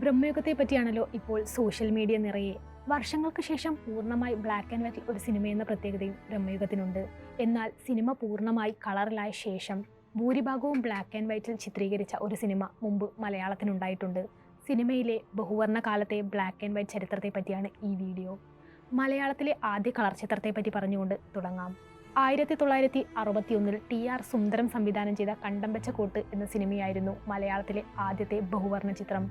ബ്രഹ്മയുഗത്തെ പറ്റിയാണല്ലോ ഇപ്പോൾ social media നിറയെ. വർഷങ്ങൾക്ക് ശേഷം പൂർണമായി ബ്ലാക്ക് ആൻഡ് വൈറ്റിൽ ഒരു സിനിമ എന്ന പ്രത്യേകതയും ബ്രഹ്മയുഗത്തിനുണ്ട്. എന്നാൽ സിനിമ പൂർണമായി കളറിലായ ശേഷം ഭൂരിഭാഗവും ബ്ലാക്ക് ആൻഡ് വൈറ്റിൽ ചിത്രീകരിച്ച ഒരു സിനിമ മുമ്പ് മലയാളത്തിനുണ്ടായിട്ടുണ്ട്. സിനിമയിലെ ബഹുവർണ കാലത്തെ ബ്ലാക്ക് ആൻഡ് വൈറ്റ് ചരിത്രത്തെ പറ്റിയാണ് ഈ വീഡിയോ മലയാളത്തിലെ ആദ്യ കളർ ചിത്രത്തെ പറ്റി പറഞ്ഞുകൊണ്ട് തുടങ്ങാം. ആയിരത്തി തൊള്ളായിരത്തി അറുപത്തിയൊന്നിൽ ടി ആർ സുന്ദരം സംവിധാനം ചെയ്ത കണ്ടമ്പച്ച കൂട്ട് എന്ന സിനിമയായിരുന്നു മലയാളത്തിലെ ആദ്യത്തെ ബഹുവർണ ചിത്രം.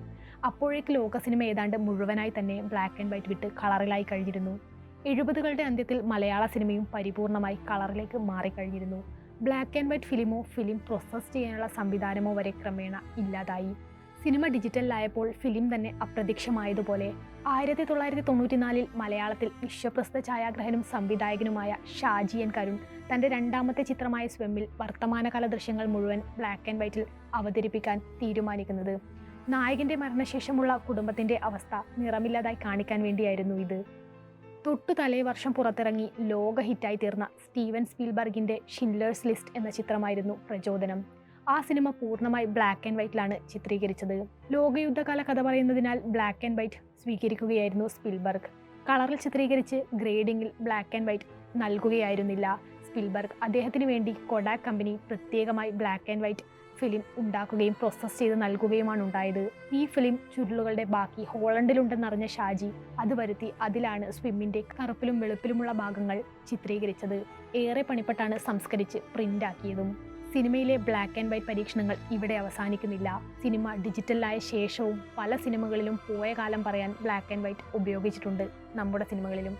അപ്പോഴേക്ക് ലോക സിനിമ ഏതാണ്ട് മുഴുവനായി തന്നെ ബ്ലാക്ക് ആൻഡ് വൈറ്റ് വിട്ട് കളറിലായി കഴിഞ്ഞിരുന്നു. എഴുപതുകളുടെ അന്ത്യത്തിൽ മലയാള സിനിമയും പരിപൂർണമായി കളറിലേക്ക് മാറിക്കഴിഞ്ഞിരുന്നു ബ്ലാക്ക് ആൻഡ് വൈറ്റ് ഫിലിമോ ഫിലിം പ്രോസസ് ചെയ്യാനുള്ള സംവിധാനമോ വരെ ക്രമേണ ഇല്ലാതായി. സിനിമ ഡിജിറ്റലിലായപ്പോൾ ഫിലിം തന്നെ അപ്രത്യക്ഷമായതുപോലെ. ആയിരത്തി തൊള്ളായിരത്തി തൊണ്ണൂറ്റിനാലിൽ മലയാളത്തിൽ വിശ്വപ്രസിദ്ധ ഛായാഗ്രഹനും സംവിധായകനുമായ ഷാജി എൻ കരുൺ തന്റെ രണ്ടാമത്തെ ചിത്രമായ സ്വെമ്മിൽ വർത്തമാനകാല ദൃശ്യങ്ങൾ മുഴുവൻ ബ്ലാക്ക് ആൻഡ് വൈറ്റിൽ അവതരിപ്പിക്കാൻ തീരുമാനിക്കുന്നത്. നായകന്റെ മരണശേഷമുള്ള കുടുംബത്തിന്റെ അവസ്ഥ നിറമില്ലാതായി കാണിക്കാൻ വേണ്ടിയായിരുന്നു ഇത്. തൊട്ടു തലേ വർഷം പുറത്തിറങ്ങി ലോക ഹിറ്റായി തീർന്ന സ്റ്റീവൻ സ്പീൽബർഗിന്റെ ഷിൻലേഴ്സ് ലിസ്റ്റ് എന്ന ചിത്രമായിരുന്നു പ്രചോദനം. ആ സിനിമ പൂർണമായി ബ്ലാക്ക് ആൻഡ് വൈറ്റിലാണ് ചിത്രീകരിച്ചത്. ലോകയുദ്ധകാല കഥ പറയുന്നതിനാൽ ബ്ലാക്ക് ആൻഡ് വൈറ്റ് സ്വീകരിക്കുകയായിരുന്നു സ്പിൽബർഗ്. കളറിൽ ചിത്രീകരിച്ച് ഗ്രേഡിങ്ങിൽ ബ്ലാക്ക് ആൻഡ് വൈറ്റ് നൽകുകയായിരുന്നില്ല സ്പിൽബർഗ്. അദ്ദേഹത്തിന് വേണ്ടി കൊഡാക് കമ്പനി പ്രത്യേകമായി ബ്ലാക്ക് ആൻഡ് വൈറ്റ് ഫിലിം ഉണ്ടാക്കുകയും പ്രോസസ്സ് ചെയ്ത് നൽകുകയുമാണ് ഉണ്ടായത്. ഈ ഫിലിം ചുരുളുകളുടെ ബാക്കി ഹോളണ്ടിലുണ്ടെന്നറിഞ്ഞ ഷാജി അത് വരുത്തി അതിലാണ് സ്വിമ്മിന്റെ കറുപ്പിലും വെളുപ്പിലുമുള്ള ഭാഗങ്ങൾ ചിത്രീകരിച്ചത്. ഏറെ പണിപ്പെട്ടാണ് സംസ്കരിച്ച് പ്രിന്റാക്കിയതും സിനിമയിലെ ബ്ലാക്ക് ആൻഡ് വൈറ്റ് പരീക്ഷണങ്ങൾ ഇവിടെ അവസാനിക്കുന്നില്ല. സിനിമ ഡിജിറ്റലായ ശേഷവും പല സിനിമകളിലും പോയ കാലം പറയാൻ ബ്ലാക്ക് ആൻഡ് വൈറ്റ് ഉപയോഗിച്ചിട്ടുണ്ട് നമ്മുടെ സിനിമകളിലും.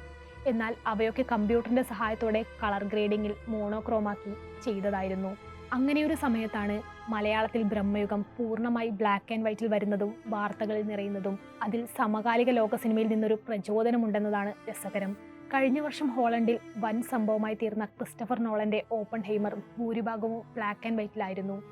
എന്നാൽ അവയൊക്കെ കമ്പ്യൂട്ടറിന്റെ സഹായത്തോടെ കളർ ഗ്രേഡിങ്ങിൽ മോണോക്രോമാക്കി ചെയ്തതായിരുന്നു. അങ്ങനെയൊരു സമയത്താണ് മലയാളത്തിൽ ബ്രഹ്മയുഗം പൂർണമായി ബ്ലാക്ക് ആൻഡ് വൈറ്റിൽ വരുന്നതും വാർത്തകളിൽ നിറയുന്നതും അതിൽ സമകാലിക ലോക സിനിമയിൽ നിന്നൊരു പ്രചോദനമുണ്ടെന്നതാണ് രസകരം. കഴിഞ്ഞ വർഷം ഹോളണ്ടിൽ വൻ സംഭവമായി തീർന്ന ക്രിസ്റ്റഫർ നോളന്റെ ഓപ്പൺ ഹെയ്മർ ഭൂരിഭാഗവും ബ്ലാക്ക് ആൻഡ് വൈറ്റിലായിരുന്നു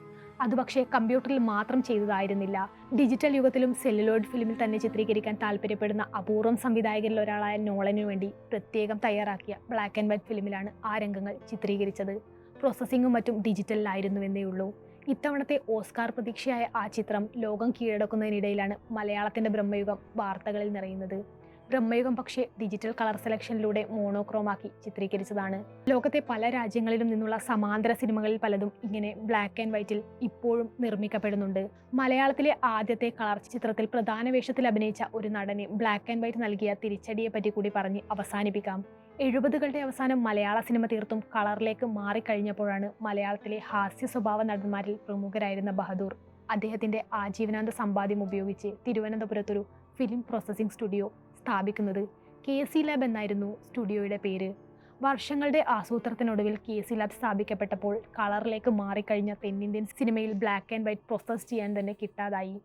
അത് പക്ഷേ കമ്പ്യൂട്ടറിൽ മാത്രം ചെയ്തതായിരുന്നില്ല. ഡിജിറ്റൽ യുഗത്തിലും സെല്ലുലോയിഡ് ഫിലിമിൽ തന്നെ ചിത്രീകരിക്കാൻ താല്പര്യപ്പെടുന്ന അപൂർവം സംവിധായകരിൽ ഒരാളായ നോളനു വേണ്ടി പ്രത്യേകം തയ്യാറാക്കിയ ബ്ലാക്ക് ആൻഡ് വൈറ്റ് ഫിലിമിലാണ് ആ രംഗങ്ങൾ ചിത്രീകരിച്ചത്. പ്രോസസ്സിങ്ങും മറ്റും ഡിജിറ്റലിലായിരുന്നുവെന്നേ ഉള്ളൂ. ഇത്തവണത്തെ ഓസ്കാർ പ്രതീക്ഷയായ ആ ചിത്രം ലോകം കീഴടക്കുന്നതിനിടയിലാണ് മലയാളത്തിന്റെ ബ്രഹ്മയുഗം വാർത്തകളിൽ നിറയുന്നത്. ബ്രഹ്മയുഗം പക്ഷേ ഡിജിറ്റൽ കളർ സെലക്ഷനിലൂടെ മോണോക്രോമാക്കി ചിത്രീകരിച്ചതാണ്. ലോകത്തെ പല രാജ്യങ്ങളിലും നിന്നുള്ള സമാന്തര സിനിമകളിൽ പലതും ഇങ്ങനെ ബ്ലാക്ക് ആൻഡ് വൈറ്റിൽ ഇപ്പോഴും നിർമ്മിക്കപ്പെടുന്നുണ്ട്. മലയാളത്തിലെ ആദ്യത്തെ കളർ ചിത്രത്തിൽ പ്രധാന വേഷത്തിൽ അഭിനയിച്ച ഒരു നടന് ബ്ലാക്ക് ആൻഡ് വൈറ്റ് നൽകിയ തിരിച്ചടിയെ പറ്റി കൂടി പറഞ്ഞ് അവസാനിപ്പിക്കാം. എഴുപതുകളുടെ അവസാനം മലയാള സിനിമ തീർത്തും കളറിലേക്ക് മാറിക്കഴിഞ്ഞപ്പോഴാണ് മലയാളത്തിലെ ഹാസ്യ സ്വഭാവ നടന്മാരിൽ പ്രമുഖരായിരുന്ന ബഹദൂർ അദ്ദേഹത്തിന്റെ ആജീവനാന്ത സമ്പാദ്യം ഉപയോഗിച്ച് തിരുവനന്തപുരത്തൊരു ഫിലിം പ്രോസസ്സിംഗ് സ്റ്റുഡിയോ സ്ഥാപിക്കുന്നത് കെ സി ലാബ് എന്നായിരുന്നു സ്റ്റുഡിയോയുടെ പേര്. വർഷങ്ങളുടെ ആസൂത്രത്തിനൊടുവിൽ കെ സി ലാബ് സ്ഥാപിക്കപ്പെട്ടപ്പോൾ കളറിലേക്ക് മാറിക്കഴിഞ്ഞ തെന്നിന്ത്യൻ സിനിമയിൽ ബ്ലാക്ക് ആൻഡ് വൈറ്റ് പ്രോസസ് ചെയ്യാൻ തന്നെ കിട്ടാതായി.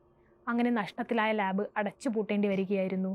അങ്ങനെ നഷ്ടത്തിലായ ലാബ് അടച്ചുപൂട്ടേണ്ടി വരികയായിരുന്നു.